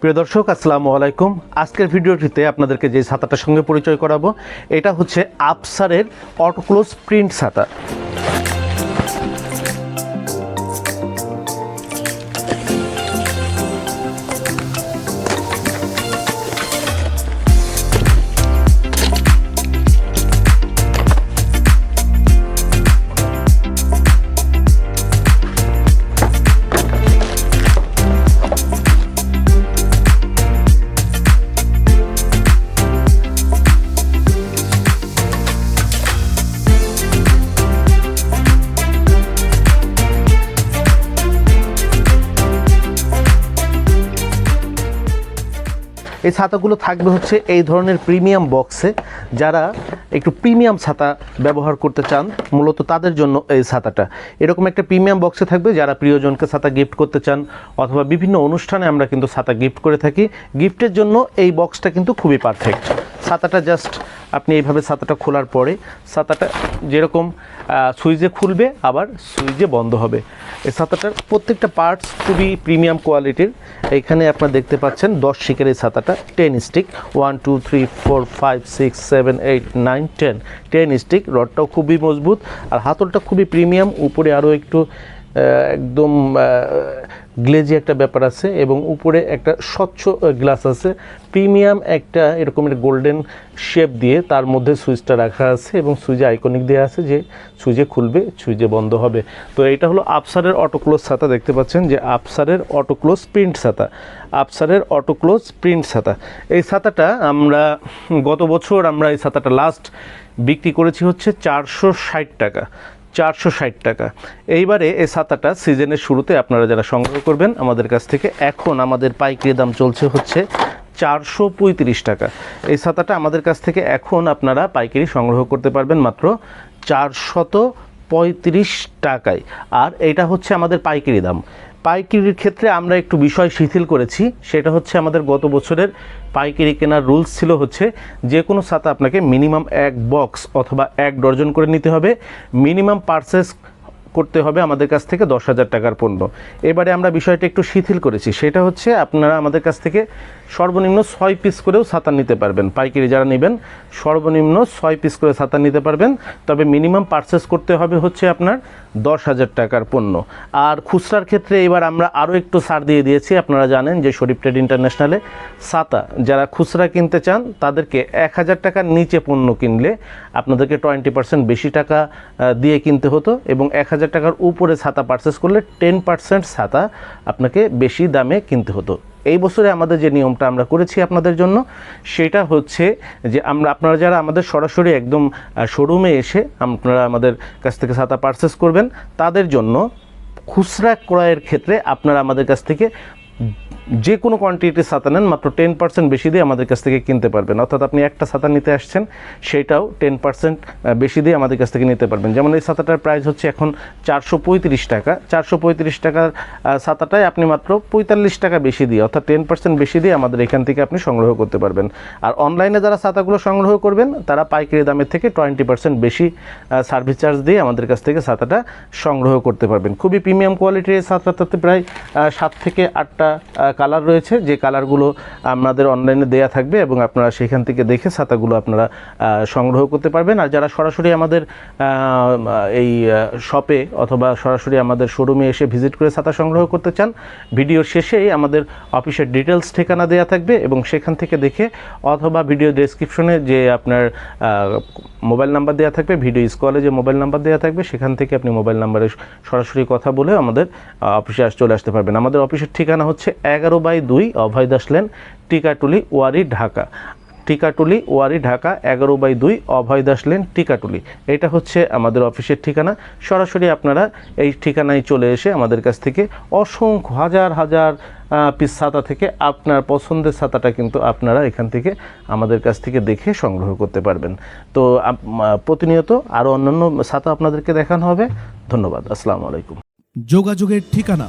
প্রিয় দর্শক, আসসালামু আলাইকুম। আজকের ভিডিওটিতে আপনাদেরকে যে ছাতাটার সঙ্গে পরিচয় করাবো, এটা হচ্ছে আপসারের অটোক্লোজ প্রিন্ট ছাতা। এই ছাতাগুলো থাকবে হচ্ছে এই ধরনের প্রিমিয়াম বক্সে। যারা একটু প্রিমিয়াম ছাতা ব্যবহার করতে চান, মূলত তাদের জন্য এই ছাতাটা। এরকম একটা প্রিমিয়াম বক্সে থাকবে, যারা প্রিয়জনকে ছাতা গিফট করতে চান, অথবা বিভিন্ন অনুষ্ঠানে আমরা কিন্তু ছাতা গিফট করে থাকি। গিফটের জন্য এই বক্সটা কিন্তু খুবই পারফেক্ট ছাতাটা জাস্ট আপনি এইভাবে ছাতাটা খোলার পরে ছাতাটা যেরকম সুইচে খুলবে, আবার সুইচে বন্ধ হবে। এই ছাতাটার প্রত্যেকটা পার্টস খুবই প্রিমিয়াম কোয়ালিটির এখানে আপনারা দেখতে পাচ্ছেন দশ শিকের এই ছাতাটা ten stick one two three four five six seven eight nine ten ten stick রডটাও খুবই মজবুত। আর হাতলটা খুবই প্রিমিয়াম উপরে আরও একটু একদম গ্লেজি একটা ব্যাপার আছে এবং উপরে একটা স্বচ্ছ গ্লাস আছে। প্রিমিয়াম একটা এরকমের গোল্ডেন শেপ দিয়ে তার মধ্যে সুইচটা রাখা আছে এবং সুইচে আইকনিক দেওয়া আছে যে সুইচে খুলবে, সুইচে বন্ধ হবে। তো এটা হলো আপসারের অটোক্লোজ ছাতা, দেখতে পাচ্ছেন যে আপসারের অটোক্লোজ প্রিন্ট ছাতা। আপসারের অটোক্লোজ প্রিন্ট ছাতা। এই ছাতাটা আমরা, গত বছর আমরা এই ছাতাটা লাস্ট বিক্রি করেছি হচ্ছে চারশো ষাট টাকা। চারশো ষাট টাকা। এইবারে এই ছাতাটা সিজনের শুরুতে আপনারা যারা সংগ্রহ করবেন, আমাদের কাছ থেকে এখন আমাদের পাইকারি দাম চলছে হচ্ছে চারশো পঁয়ত্রিশ টাকা। এই ছাতাটা আমাদের কাছ থেকে এখন আপনারা পাইকারি সংগ্রহ করতে পারবেন মাত্র চারশত পঁয়ত্রিশ টাকায়। আর এটা হচ্ছে আমাদের পাইকারি দাম। পাইকারির ক্ষেত্রে আমরা একটু বিষয় শিথিল করেছি। সেটা হচ্ছে আমাদের গত বছরের পাইকিরি কেনার রুলস ছিল হচ্ছে যে কোনো ছাতা আপনাকে মিনিমাম এক বক্স অথবা এক ডর্জন করে নিতে হবে। মিনিমাম পারচেস করতে হবে আমাদের কাছ থেকে দশ হাজার টাকার পণ্য। এবারে আমরা বিষয়টা একটু শিথিল করেছি। সেটা হচ্ছে আপনারা আমাদের কাছ থেকে সর্বনিম্ন ছয় পিস করেও ছাতা নিতে পারবেন। পাইকারি যারা নেবেন, সর্বনিম্ন ছয় পিস করে ছাতা নিতে পারবেন। তবে মিনিমাম পারচেস করতে হবে হচ্ছে আপনার দশ হাজার টাকার পণ্য। আর খুচরার ক্ষেত্রে এবার আমরা আরও একটু ছাড় দিয়ে দিয়েছি। আপনারা জানেন যে শরীফ ট্রেড ইন্টারন্যাশনালে ছাতা, যারা খুচরা কিনতে চান, তাদেরকে এক হাজার টাকার নিচে পণ্য কিনলে আপনাদেরকে টোয়েন্টি পার্সেন্ট বেশি টাকা দিয়ে কিনতে হতো এবং এক হাজার টাকার উপরে ছাতা পারচেস করলে টেন পার্সেন্ট ছাতা আপনাকে বেশি দামে কিনতে হতো। এই বছরে আমাদের যে নিয়মটা আমরা করেছি আপনাদের জন্য, সেটা হচ্ছে যে আমরা, আপনারা যারা আমাদের সরাসরি একদম শোরুমে এসে আপনারা আমাদের কাছ থেকে ছাতা পারচেস করবেন, তাদের জন্য খুচরা ক্রয়ের ক্ষেত্রে আপনারা আমাদের কাছ থেকে যে কোনো কোয়ান্টিটির ছাতা নেন মাত্র টেন পার্সেন্ট বেশি দিয়ে আমাদের কাছ থেকে কিনতে পারবেন। অর্থাৎ আপনি একটা ছাতা নিতে আসছেন সেটাও টেন পার্সেন্ট বেশি দিয়ে আমাদের কাছ থেকে নিতে পারবেন। যেমন এই ছাতাটার প্রাইস হচ্ছে এখন চারশো পঁয়ত্রিশ টাকা। চারশো পঁয়ত্রিশ টাকার আহ, ছাতাটায় আপনি মাত্র পঁয়তাল্লিশ টাকা বেশি দিয়ে অর্থাৎ টেন পার্সেন্ট বেশি দিয়ে আমাদের এখান থেকে আপনি সংগ্রহ করতে পারবেন। আর অনলাইনে যারা ছাতাগুলো সংগ্রহ করবেন তারা পাইকারি দামের থেকে টোয়েন্টি পার্সেন্ট বেশি সার্ভিস চার্জ দিয়ে আমাদের কাছ থেকে ছাতাটা সংগ্রহ করতে পারবেন। খুবই প্রিমিয়াম কোয়ালিটির ছাতাটাতে প্রায় সাত থেকে আটটা কালার রয়েছে, যে কালারগুলো আমাদের অনলাইনে দেয়া থাকবে এবং আপনারা সেখান থেকে দেখে ছাতাগুলো আপনারা সংগ্রহ করতে পারবেন। আর যারা সরাসরি আমাদের এই শপে অথবা সরাসরি আমাদের শোরুমে এসে ভিজিট করে ছাতা সংগ্রহ করতে চান ভিডিওর শেষেই আমাদের অফিসের ডিটেলস ঠিকানা দেওয়া থাকবে এবং সেখান থেকে দেখে অথবা ভিডিও ডেসক্রিপশনে যে আপনার মোবাইল নাম্বার দেওয়া থাকবে ভিডিও স্কলে যে মোবাইল নাম্বার দেওয়া থাকবে, সেখান থেকে আপনি মোবাইল নাম্বারে সরাসরি কথা বলে আমাদের অফিসে চলে আসতে পারবেন। আমাদের অফিসের ঠিকানা হচ্ছে এগারো বাই দুই অভয় দাস লেন, টিকাটুলি ওয়ারি ঢাকা। টিকাটুলি ওয়ারি ঢাকা, এগারো বাই দুই অভয় দাস লেন, টিকাটুলি। এটা হচ্ছে আমাদের অফিসের ঠিকানা। সরাসরি আপনারা এই ঠিকানায় চলে এসে আমাদের কাছ থেকে অসংখ্য হাজার হাজার পিস ছাতা থেকে আপনার পছন্দের ছাতাটা কিন্তু আপনারা এখান থেকে আমাদের কাছ থেকে দেখে সংগ্রহ করতে পারবেন। তো প্রতিনিয়ত আরও অন্যান্য ছাতা আপনাদেরকে দেখানো হবে। ধন্যবাদ। আসসালামু আলাইকুম। যোগাযোগের ঠিকানা